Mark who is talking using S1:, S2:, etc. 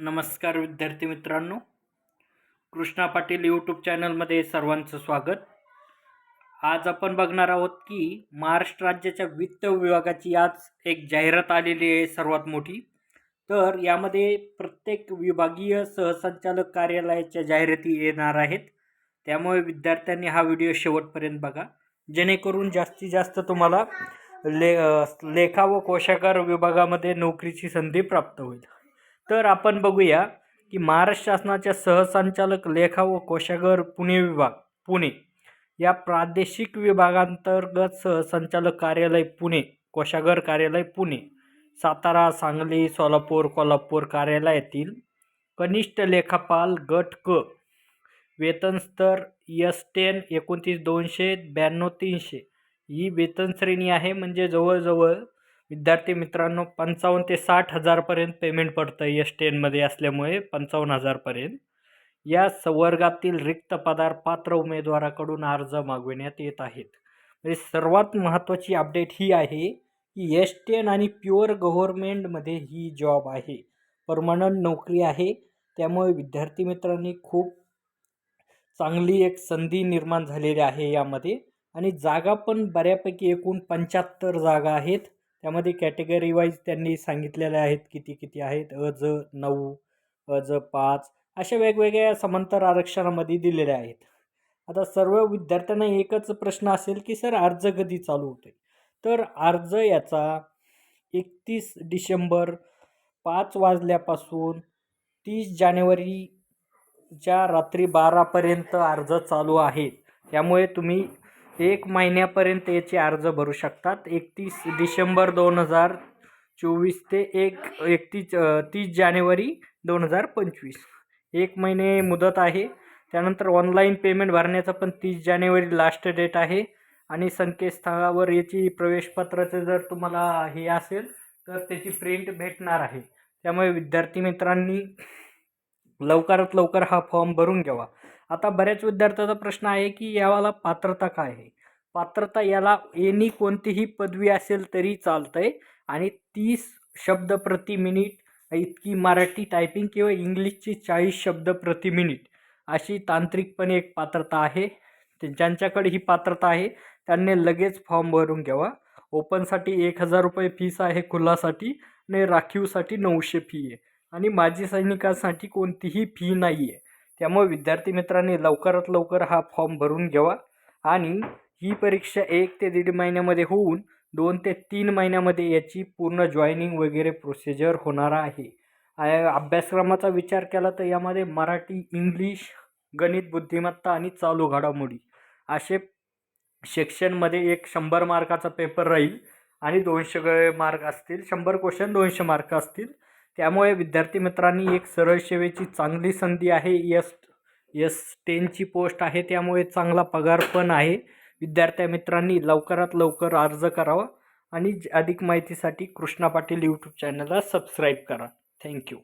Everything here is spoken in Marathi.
S1: नमस्कार विद्यार्थी मित्रांनो. कृष्णा पाटील यूट्यूब चॅनलमध्ये सर्वांचं स्वागत. आज आपण बघणार आहोत की महाराष्ट्र राज्याच्या वित्त विभागाची आज एक जाहिरात आलेली आहे सर्वात मोठी. तर यामध्ये प्रत्येक विभागीय सहसंचालक कार्यालयाच्या जाहिराती येणार आहेत. त्यामुळे विद्यार्थ्यांनी हा व्हिडिओ शेवटपर्यंत बघा. जेणेकरून जास्तीत जास्त तुम्हाला ले लेखा व कोशागार विभागामध्ये नोकरीची संधी प्राप्त होईल. तर आपण बघूया की महाराष्ट्र शासनाच्या सहसंचालक लेखा व कोशागार पुणे विभाग पुणे. या प्रादेशिक विभागांतर्गत सहसंचालक कार्यालय पुणे कोशागार कार्यालय पुणे. सातारा सांगली सोलापूर कोल्हापूर कार्यालयातील कनिष्ठ लेखापाल गट क. वेतनस्तर यस टेन एकोणतीस दोनशे ब्याण्णव तीनशे. ही वेतन श्रेणी आहे म्हणजे जवळजवळ विद्यार्थी मित्रांनो पंचावन्न ते साठ हजारपर्यंत पेमेंट पडतं एस टेनमध्ये असल्यामुळे पंचावन्न हजारपर्यंत या संवर्गातील रिक्त पदार पात्र उमेदवाराकडून अर्ज मागविण्यात येत आहेत. म्हणजे सर्वात महत्त्वाची अपडेट ही आहे की एस टेन आणि प्युअर गव्हर्मेंटमध्ये ही जॉब आहे. परमनंट नोकरी आहे. त्यामुळे विद्यार्थी मित्रांनी खूप चांगली एक संधी निर्माण झालेली आहे यामध्ये. आणि जागा पण बऱ्यापैकी एकूण पंच्याहत्तर जागा आहेत. त्यामध्ये कॅटेगरी वाईज त्यांनी सांगितलेल्या आहेत किती किती आहेत. अ ज नऊ अ ज पाच अशा वेगवेगळ्या समांतर आरक्षणामध्ये दिलेल्या आहेत. आता सर्व विद्यार्थ्यांना एकच प्रश्न असेल की सर अर्ज कधी चालू होते तर अर्ज याचा एकतीस डिसेंबर पाच वाजल्यापासून तीस जानेवारीच्या रात्री बारापर्यंत अर्ज चालू आहे त्यामुळे तुम्ही एक महिन्यापर्यंत याचे अर्ज भरू शकतात. एकतीस डिसेंबर दोन हजार चोवीस ते एक एकतीस तीस जानेवारी दोन हजार पंचवीस. एक महिने मुदत आहे. त्यानंतर ऑनलाईन पेमेंट भरण्याचं पण तीस जानेवारी लास्ट डेट आहे. आणि संकेतस्थळावर याची प्रवेशपत्राचं जर तुम्हाला हे असेल तर त्याची प्रिंट भेटणार आहे. त्यामुळे विद्यार्थी मित्रांनी लवकरात लवकर हा फॉर्म भरून घ्यावा. आता बऱ्याच विद्यार्थ्याचा प्रश्न आहे की यावाला पात्रता काय आहे? पात्रता याला एनी कोणतीही पदवी असेल तरी चालतं आहे आणि तीस शब्द प्रति मिनिट इतकी मराठी टायपिंग किंवा इंग्लिशची चाळीस शब्द प्रति मिनिट अशी तांत्रिकपणे एक पात्रता आहे. ज्यांच्याकडे ही पात्रता आहे. त्यांनी लगेच फॉर्म भरून घ्यावा. ओपनसाठी एक हजार रुपये फीस आहे खुलासाठी आणि राखीवसाठी नऊशे फी आहे. आणि माजी सैनिकांसाठी कोणतीही फी नाही आहे त्यामुळे विद्यार्थी मित्रांनी लवकरात लवकर हा फॉर्म भरून घ्यावा. आणि ही परीक्षा एक ते दीड महिन्यामध्ये होऊन दोन ते तीन महिन्यामध्ये याची पूर्ण जॉईनिंग वगैरे प्रोसिजर होणार आहे. अभ्यासक्रमाचा विचार केला तर यामध्ये मराठी इंग्लिश गणित बुद्धिमत्ता आणि चालू घडामोडी असे सेक्शनमध्ये एक शंभर मार्काचा पेपर राहील आणि दोनशे मार्क असतील शंभर क्वेश्चन दोनशे मार्क असतील. त्यामुळे विद्यार्थी मित्रांनी एक सरळ सेवेची चांगली संधी आहे. यस यस टेनची पोस्ट आहे. त्यामुळे चांगला पगार पण आहे. विद्यार्थ्या मित्रांनी लवकरात लवकर अर्ज करावा आणि ज- अधिक माहितीसाठी कृष्णा पाटील यूट्यूब चॅनलला सबस्क्राईब करा. Thank you